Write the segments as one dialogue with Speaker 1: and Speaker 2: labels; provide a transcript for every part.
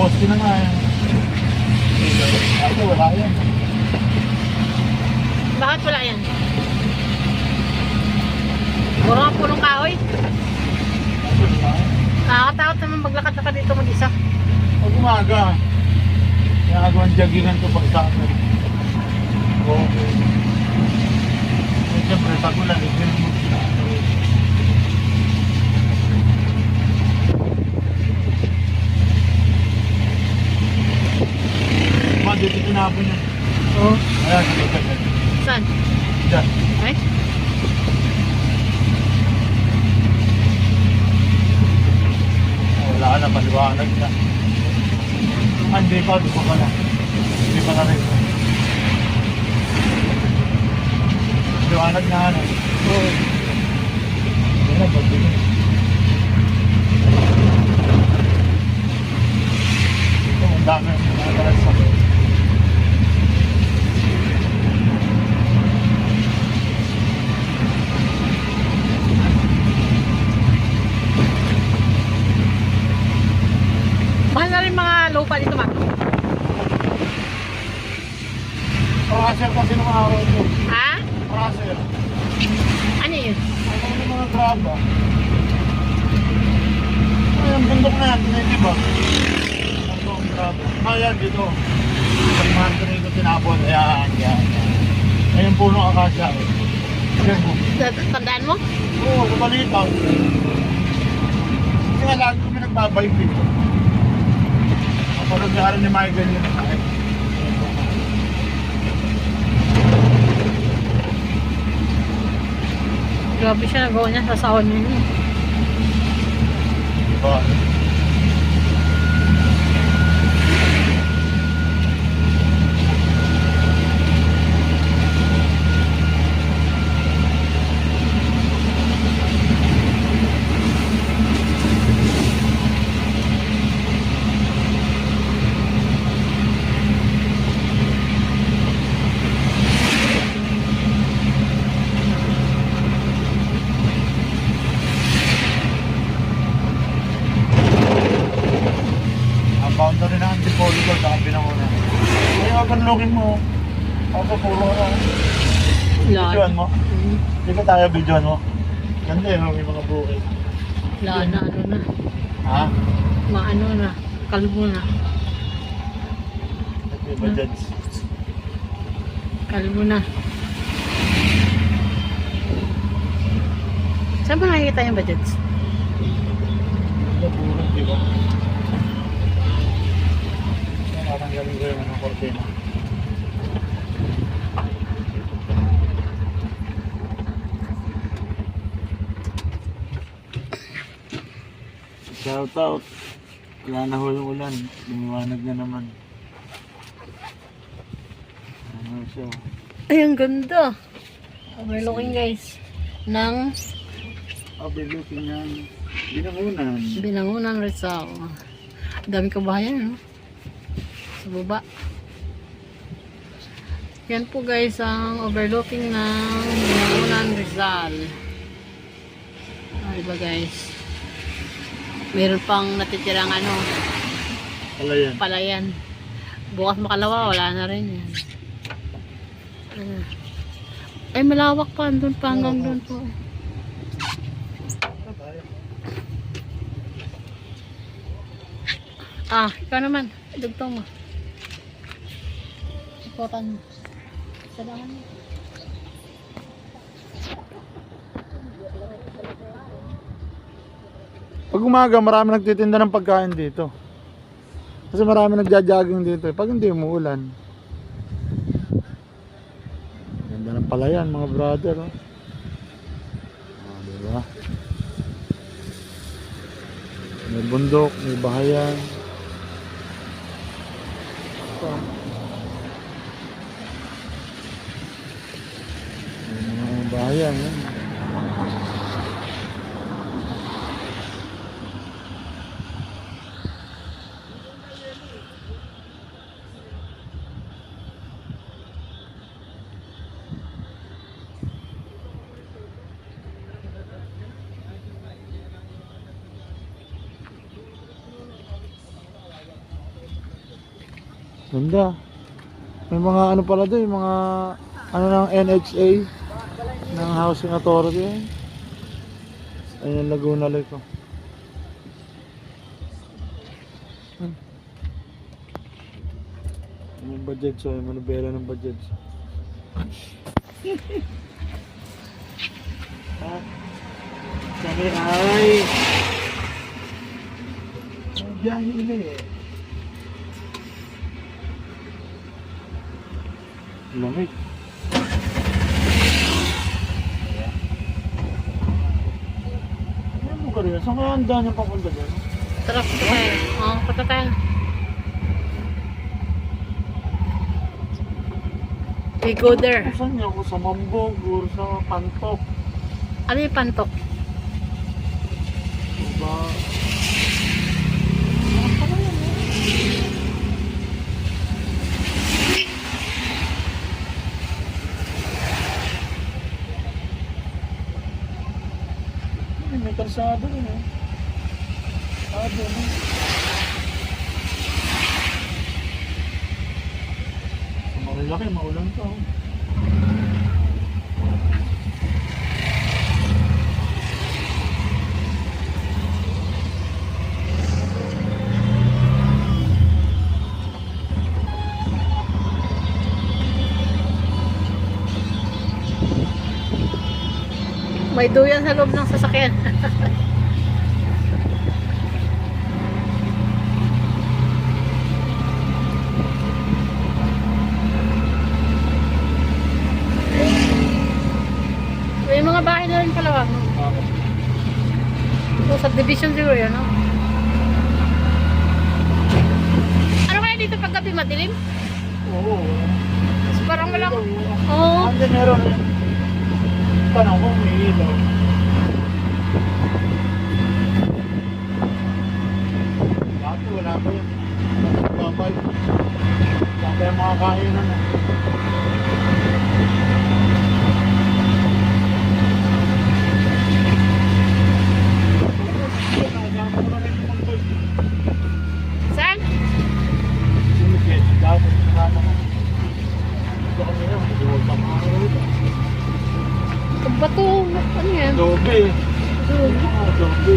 Speaker 1: poste na nga yan. Ito, wala yan.
Speaker 2: Bakit wala yan? Puro nga punong kahoy.
Speaker 1: Ito.
Speaker 2: Nakakatakot naman maglakad na ka dito mag-isa.
Speaker 1: Pag umaga, ginagawang joggingan ko pag sa akin. Okay. Siyempre, pag ulan, eh, ganun mo Ma, dito tinapon yan.
Speaker 2: Oo.
Speaker 1: Ayan, ka.
Speaker 2: Saan?
Speaker 1: Dyan.
Speaker 2: Ay?
Speaker 1: Wala ka na, paliwanag na. Ah, hindi pa, di pa pala. Hindi pa na rin. Liwanag na ano.
Speaker 2: Oo.
Speaker 1: Hindi na, pagbilis. Ito, ang dami. Mga talas sa
Speaker 2: Mahal na rin mga lupa dito, Mak.
Speaker 1: Parasel kasi ng araw ito.
Speaker 2: Ha?
Speaker 1: Parasel.
Speaker 2: Ano yun?
Speaker 1: Ano yung mga grab ba? Ay, ang bundok na yan, hindi ba? Ang grab? Ah, yan, dito. Pag mga ko tinapon, ayan, yan, yan. Ayun puno akasya. eh. Yan mo.
Speaker 2: Tandaan mo?
Speaker 1: Oo, kumalitaw. Kasi nga lagi kami nagbabayip dito. Kapag nagkaroon ni Michael yun.
Speaker 2: Grabe siya nagawa niya sa sahon niya.
Speaker 1: Diba? Ang boundary na antipolo ko, sabi na muna. Looking mo. Ako, puro ano. Videoan mo?
Speaker 2: Hmm.
Speaker 1: Hindi ka tayo videoan mo. Ganda eh, may mga bukid.
Speaker 2: Wala na, ano na.
Speaker 1: Ha?
Speaker 2: Maano na. Kalbo na.
Speaker 1: Ito ba dyan?
Speaker 2: Kalbo na. Saan ba nakikita yung budgets?
Speaker 1: Ganda puro, di ba? Parang galing ko yung ano, cortina. Shout out. Wala na ho yung ulan. Lumiwanag na naman. Ano siya?
Speaker 2: Ay, ang ganda. Overlooking guys. Ng
Speaker 1: Overlooking yan. Binangunan.
Speaker 2: Binangunan Rizal. Ang dami kabahayan, no? Sa baba. Yan po guys ang overlooking ng Binangunan Rizal. Ah, diba guys? Meron pang natitirang ano,
Speaker 1: Pala yan.
Speaker 2: palayan. Bukas makalawa, wala na rin yan. Ah. Ay, malawak pa. Doon pa hanggang doon po. Ah, ikaw naman. Dugtong mo. Ipotan mo. Salamat
Speaker 1: Pag umaga, marami nagtitinda ng pagkain dito. Kasi marami nagja-jogging dito. eh. Pag hindi umuulan. Ganda ng palayan, mga brother. Oh. Ah, diba? May bundok, may bahayan. Ito. May mga bahayan. Yan. Ganda. May mga ano pala doon, yung mga ano ng NHA ng Housing Authority. Ayun yung Laguna Lake oh. Hmm. Yung budget so, yung manubela ng budget. ah, sabi ay ang biyahe nila eh. Lamig. Ano mo ka rin? Saan kaya ang daan yung papunta dyan?
Speaker 2: Tara, punta tayo. Oo, punta tayo. We go there.
Speaker 1: Saan niya ako? Sa Mambog or sa Pantok?
Speaker 2: Ano yung pantok?
Speaker 1: Diba? Kalsada rin eh. Kalsada no? Sa Marilaki, maulan to.
Speaker 2: May duyan sa loob ng sasakyan. May mga bahay na rin pala.
Speaker 1: Bakit?
Speaker 2: So, subdivision siguro yan, no? Ano kaya dito pag gabi madilim?
Speaker 1: Oo.
Speaker 2: Kasi parang walang...
Speaker 1: Oo. Ande meron ko, may ilaw. Dati wala pa yun. Babay. Pa yung mga kainan eh.
Speaker 2: Saan?
Speaker 1: Dapat kasama ko. Ito kami yun, hindi pa mga rito.
Speaker 2: Ang bato. Ano yan?
Speaker 1: Adobe. Ah, Adobe.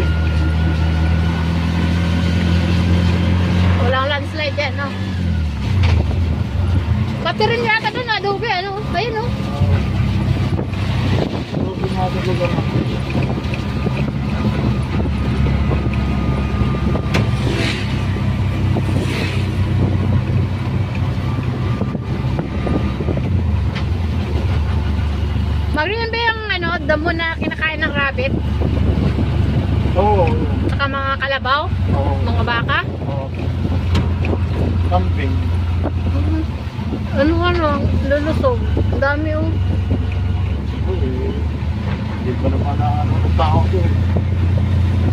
Speaker 2: Walang landslide yan, no? Pati rin yata doon, adobe, ano? Ayun, no?
Speaker 1: Adobe ito lugar na.
Speaker 2: Magriyan ba yung, ano, damo na kinakain ng rabbit?
Speaker 1: Oo.
Speaker 2: Saka mga kalabaw?
Speaker 1: Oo.
Speaker 2: Mga baka?
Speaker 1: Oo. Camping.
Speaker 2: Ano, ano, lulusog. Ang dami, oh.
Speaker 1: Uy, Hindi pa naman na ano tao doon.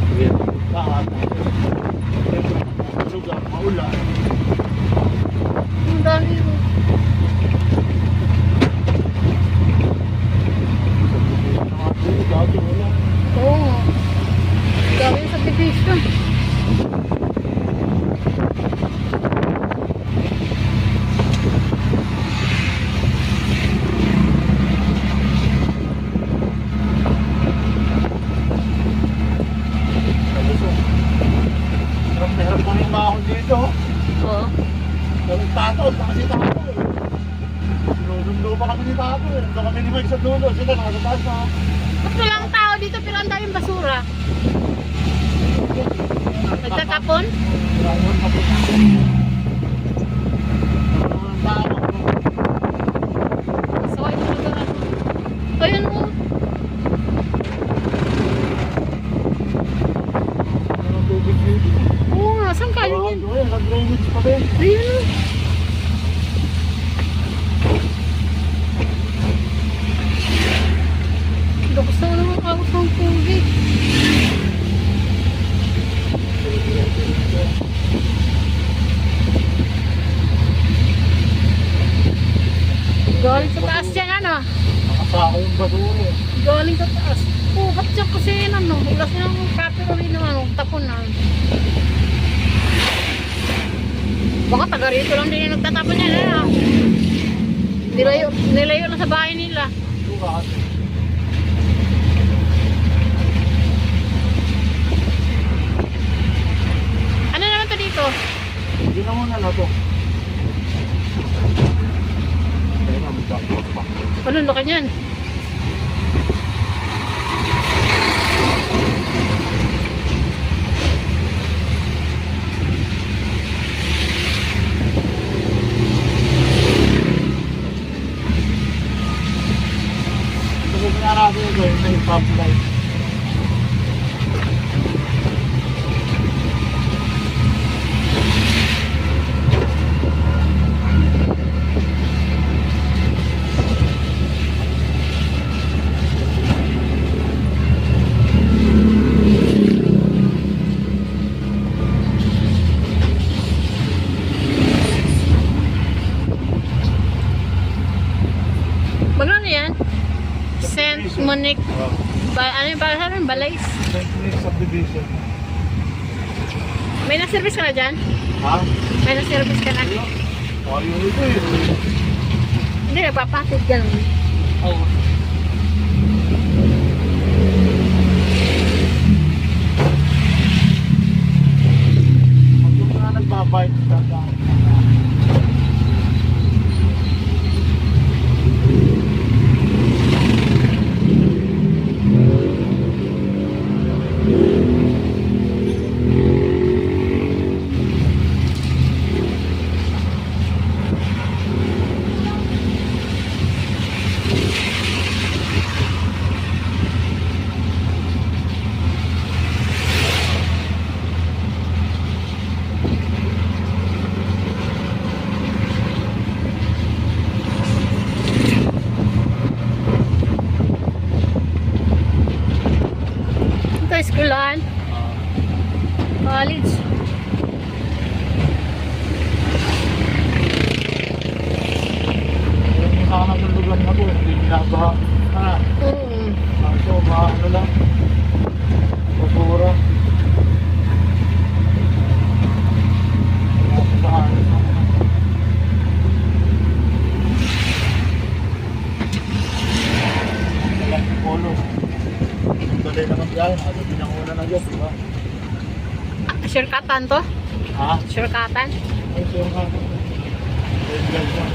Speaker 1: Sige, lahat. Siyempre, lugar, maulan.
Speaker 2: Ang dami, oh.
Speaker 1: Dati wala.
Speaker 2: Oo. nga. Ang division.
Speaker 1: Hirap na kami umahon dito.
Speaker 2: Oo.
Speaker 1: Walang tato, baka si tato eh. Sinusundo pa kami ni tato eh. Nandun kami ni Mike sa dulo. Sila nasa taas na.
Speaker 2: Tao dito pero ang daming basura? कापून Na to. Ano laki niyan?
Speaker 1: Gusto ko na natin ito, yung may pump light.
Speaker 2: Magkano yan? Monique.
Speaker 1: Oh,
Speaker 2: Ba, ano yung para sa Balay.
Speaker 1: Technique subdivision.
Speaker 2: May na-service ka na dyan?
Speaker 1: Ha?
Speaker 2: May na-service ka na?
Speaker 1: Ayaw ito eh.
Speaker 2: Hindi, nagpapatid ka lang.
Speaker 1: Oo. Pag yung mga nagbabike, dadaan ka na.
Speaker 2: Ito, schoolan. College.
Speaker 1: Yung sana tulugan na po, hindi binabaha. Ah,
Speaker 2: Mm.
Speaker 1: kaso ba ano lang? Pupura. Bahan. Walang polo. Tuloy naman dyan, ano pinanguna na dyan, di ba?
Speaker 2: Shortcutan to?
Speaker 1: Ha? Light lang.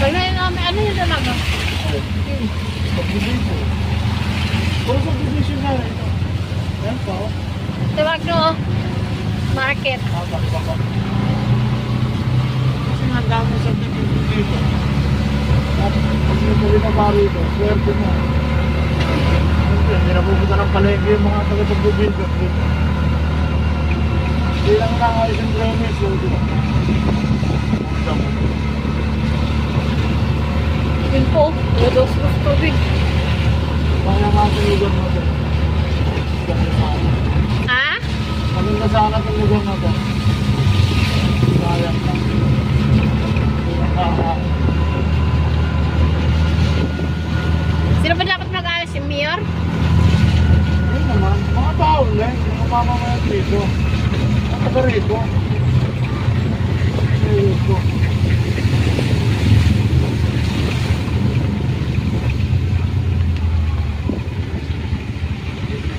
Speaker 2: Pag na namin, ano yun?
Speaker 1: Ay, subdivision. Puro subdivision na rin. Yan pa, oh.
Speaker 2: Tawag no, market.
Speaker 1: Ah, Kasi nga dami sa subdivision dito. At pag may tuloy na ba rito, swerte mo. Siyempre, hindi na pupunta ng palengke yung mga taga-subdivision dito. Hindi lang ay isang premise, so, di ba? Punta mo.
Speaker 2: Yun po, udos ng tubig.
Speaker 1: Kaya mo ito. Sana.
Speaker 2: Ha?
Speaker 1: Maganda sana tulugan mo ito. Sayang lang. Hindi.
Speaker 2: Sino ba dapat mag-ayos? Si Mayor?
Speaker 1: Ayun naman, mga tao lang, yung mamamayan dito. Ang taga rito. Ayun ko.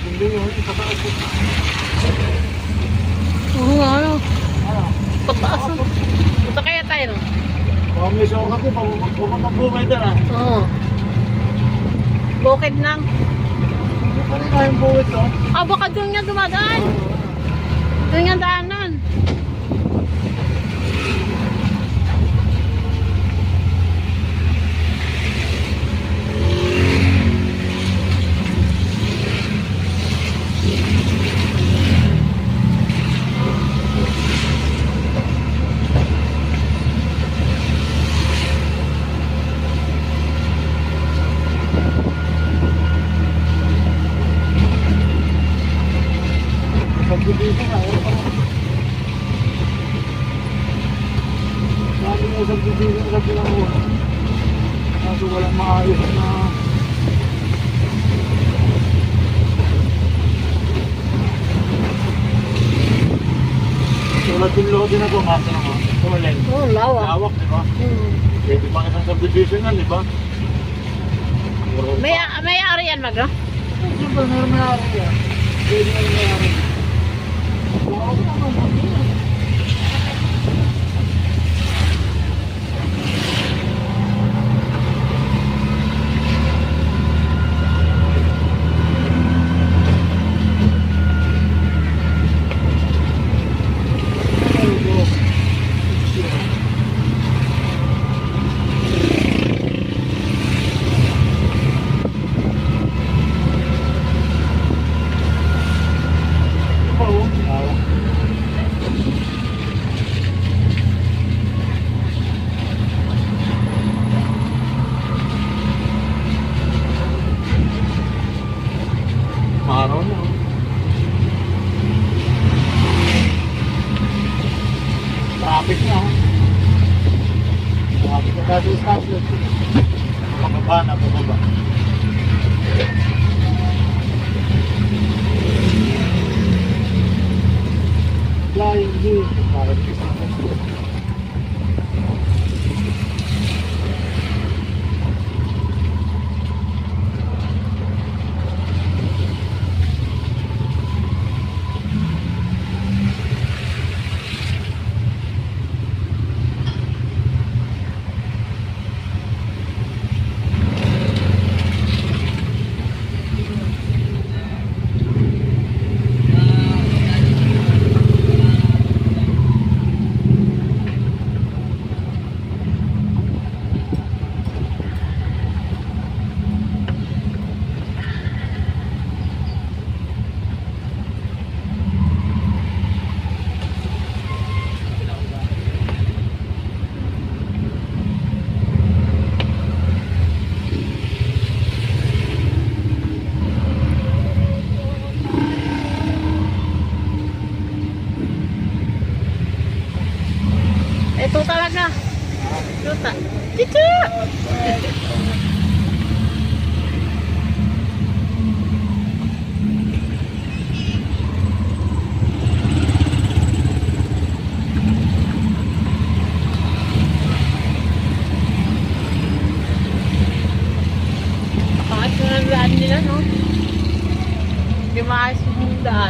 Speaker 1: Hindi yun, pataas ko.
Speaker 2: Oo nga, ano.
Speaker 1: Ano?
Speaker 2: Pataas. no? Punta kaya tayo, no?
Speaker 1: Baka may show kasi, pumunta bumay na na.
Speaker 2: Oo. Bukid
Speaker 1: pa rin kayang buwit to.
Speaker 2: Ah, baka doon nga dumadaan. Doon nga daanan.
Speaker 1: Subdivision na, ayun pa. Sabi nga subdivision sa pinangunan. Kaso walang maayos na Pwede na bumasa naman. Kumaling.
Speaker 2: Oh, lawak.
Speaker 1: Lawak, di ba?
Speaker 2: Hmm.
Speaker 1: Pwede pa isang subdivision yan, di ba? Puro
Speaker 2: May,
Speaker 1: pa.
Speaker 2: may ari yan, Magno?
Speaker 1: Siyempre, meron may ari yan. Pwede na may ari.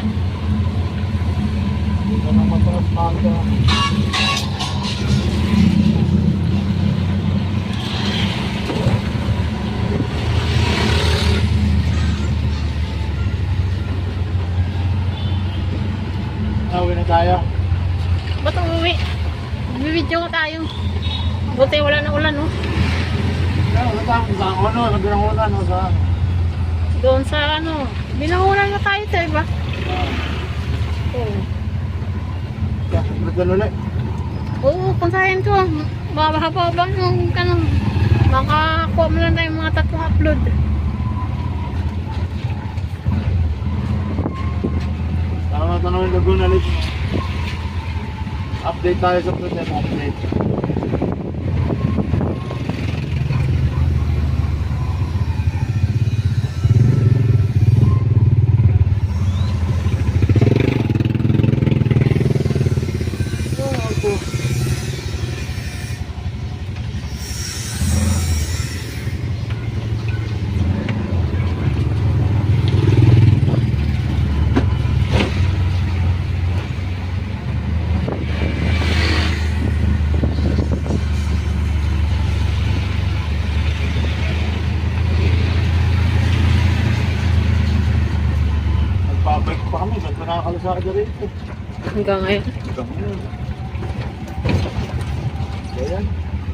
Speaker 2: Hindi
Speaker 1: ka na matalas manga. Nauwi na tayo.
Speaker 2: Ba't umuwi? Bibidyo ko tayo. Buti wala na ulan, no?
Speaker 1: Ano, wala tayo saan ano, sa binangunan o saan.
Speaker 2: Doon sa ano, binangunan na tayo, tayo ba? Oo.
Speaker 1: Kaya, nagdalo ulit.
Speaker 2: Oo, kung saan to, bababa ba nung kanang makakuha mo lang tayo mga tatlong upload.
Speaker 1: Tama na tanongin Laguna. Update tayo sa project update.
Speaker 2: Oo, ako.
Speaker 1: Nagpabike pa kami, ba't pa nakakalasada rito?
Speaker 2: Hanggang ngayon.
Speaker 1: Hanggang ngayon. Ayan,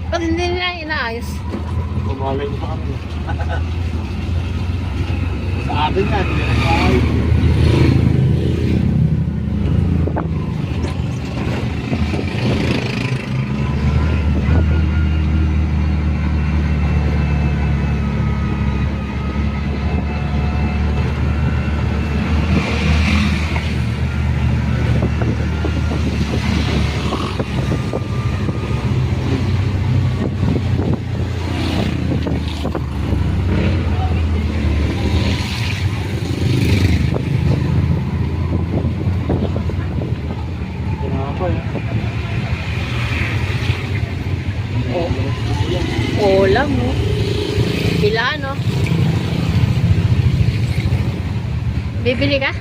Speaker 2: Ba't hindi nila inaayos?
Speaker 1: kumalay pa kami. Sa atin yan, hindi na
Speaker 2: no? Bibili ka?